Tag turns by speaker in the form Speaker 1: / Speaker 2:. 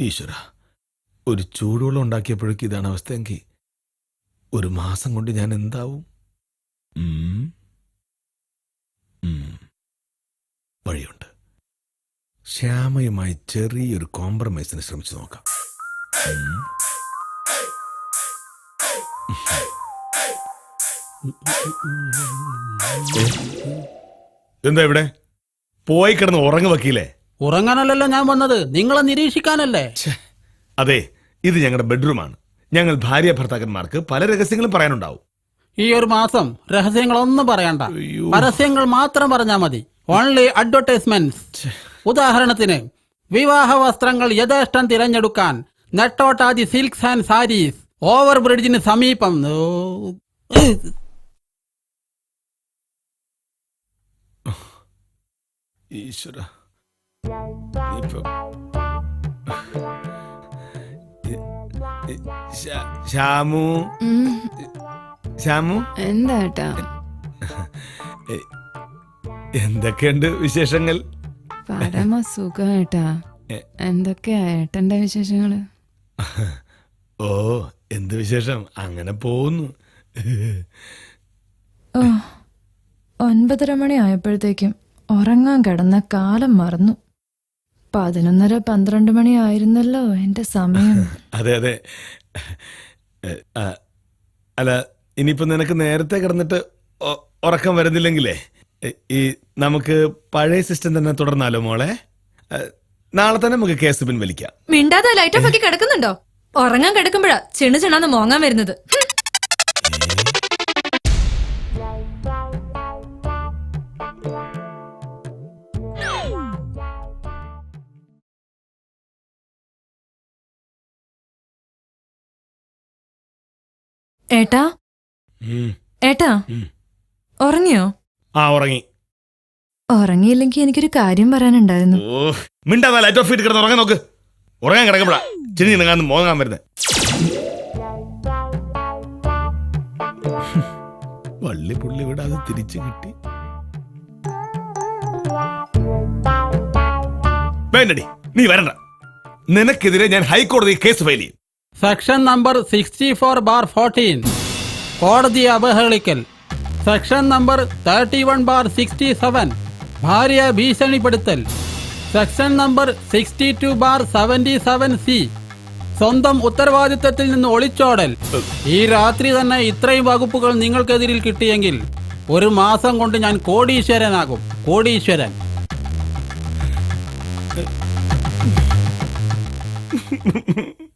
Speaker 1: ഈശ്വര ഒരു ചൂടുവെള്ളം ഉണ്ടാക്കിയപ്പോഴേക്ക് ഇതാണ് അവസ്ഥയെങ്കിൽ ഒരു മാസം കൊണ്ട് ഞാൻ എന്താവും. വഴിയുണ്ട്. ശ്യാമയുമായി ചെറിയൊരു കോംപ്രമൈസിന് ശ്രമിച്ചു നോക്കാം. എന്താ ഇവിടെ? പോയി കിടന്ന് ഉറങ്ങു
Speaker 2: ഉറങ്ങാനല്ലല്ലോ ഞാൻ വന്നത്. നിങ്ങളെ നിരീക്ഷിക്കാനല്ലേ?
Speaker 1: അതെ ഇത് ഞങ്ങളുടെ ബെഡ്റൂമാണ്. ഞങ്ങൾ ഭാര്യ ഭർത്താക്കന്മാർക്ക് പല രഹസ്യങ്ങളും പറയാനുണ്ടാവും.
Speaker 2: ഈ ഒരു മാസം രഹസ്യങ്ങളൊന്നും പറയണ്ട. പരസ്യങ്ങൾ മാത്രം പറഞ്ഞാൽ മതി. ഓൺലി അഡ്വർടൈസ്മെന്റ് ഉദാഹരണത്തിന് വിവാഹ വസ്ത്രങ്ങൾ യഥേഷ്ടം തിരഞ്ഞെടുക്കാൻ നെട്ടോട്ടാദി സിൽക്സ് ആൻഡ് സാരീസ് ഓവർ ബ്രിഡ്ജിന് സമീപം
Speaker 1: ഈശ്വര. ഇപ്പൊ ശ്യാമു?
Speaker 3: ഉം,
Speaker 1: ശ്യാമു?
Speaker 3: എന്താ ഏട്ടാ?
Speaker 1: എന്തൊക്കെയുണ്ട് വിശേഷങ്ങൾ?
Speaker 3: പരമ സുഖം ഏട്ടാ. എന്തൊക്കെയാ ഏട്ടന്റെ വിശേഷങ്ങൾ?
Speaker 1: ഓ എന്ത് വിശേഷം? അങ്ങനെ പോകുന്നു.
Speaker 4: ഓ ഒൻപതര മണി ആയപ്പോഴത്തേക്കും ഉറങ്ങാൻ കിടന്ന കാലം മറന്നു. പതിനൊന്നര പന്ത്രണ്ട് മണി ആയിരുന്നല്ലോ എന്റെ സമയം.
Speaker 1: അതെ അതെ. അല്ല ഇനിയിപ്പോ നിനക്ക് നേരത്തെ കിടന്നിട്ട് ഉറക്കം വരുന്നില്ലെങ്കിലേ ഈ നമുക്ക് പഴയ സിസ്റ്റം തന്നെ തുടർന്നാലോ മോളെ? നാളെ തന്നെ നമുക്ക് കേസ് പിൻവലിക്കാം
Speaker 5: മിണ്ടാതെ ലൈറ്റ് ഓഫ് ആക്കി കിടക്കുന്നുണ്ടോ? ഉറങ്ങാൻ കിടക്കുമ്പോഴാ ചെണു ചെണാന്ന് മോങ്ങാൻ വരുന്നത്. ഏട്ടാ. ഏട്ടാ? ഉറങ്ങിയോ?
Speaker 1: ആ ഉറങ്ങി.
Speaker 4: ഉറങ്ങിയില്ലെങ്കിൽ എനിക്കൊരു കാര്യം പറയാനുണ്ടായിരുന്നു.
Speaker 1: ഓ മിണ്ടാ ലൈറ്റ് ഓഫ് ചെയ്ത് കിടന്ന് ഉറങ്ങാൻ നോക്ക്. ഉറങ്ങാൻ കിടക്കുമ്പോഴാ ചിരി നിനങ്ങാന്ന് മോങ്ങാൻ വരുന്നത് വള്ളി പുള്ളി വിടാതെ തിരിച്ചു കിട്ടി. വേണ്ടടി നീ വരണ്ട. നിനക്കെതിരെ ഞാൻ ഹൈക്കോടതി കേസ് ഫയൽ ചെയ്യും.
Speaker 2: Section number sixty four bar fourteen. കോടതി അവഹേളിക്കൽ. Section number thirty one bar sixty seven. ഭാര്യ ഭീഷണിപ്പെടുത്തൽ. Section number sixty two bar seventy seven C. സ്വന്തം ഉത്തരവാദിത്തത്തിൽ നിന്ന് ഒളിച്ചോടൽ. ഈ രാത്രി തന്നെ ഇത്രയും വകുപ്പുകൾ നിങ്ങൾക്കെതിരിൽ കിട്ടിയെങ്കിൽ ഒരു മാസം കൊണ്ട് ഞാൻ കോടീശ്വരനാകും. കോടീശ്വരൻ.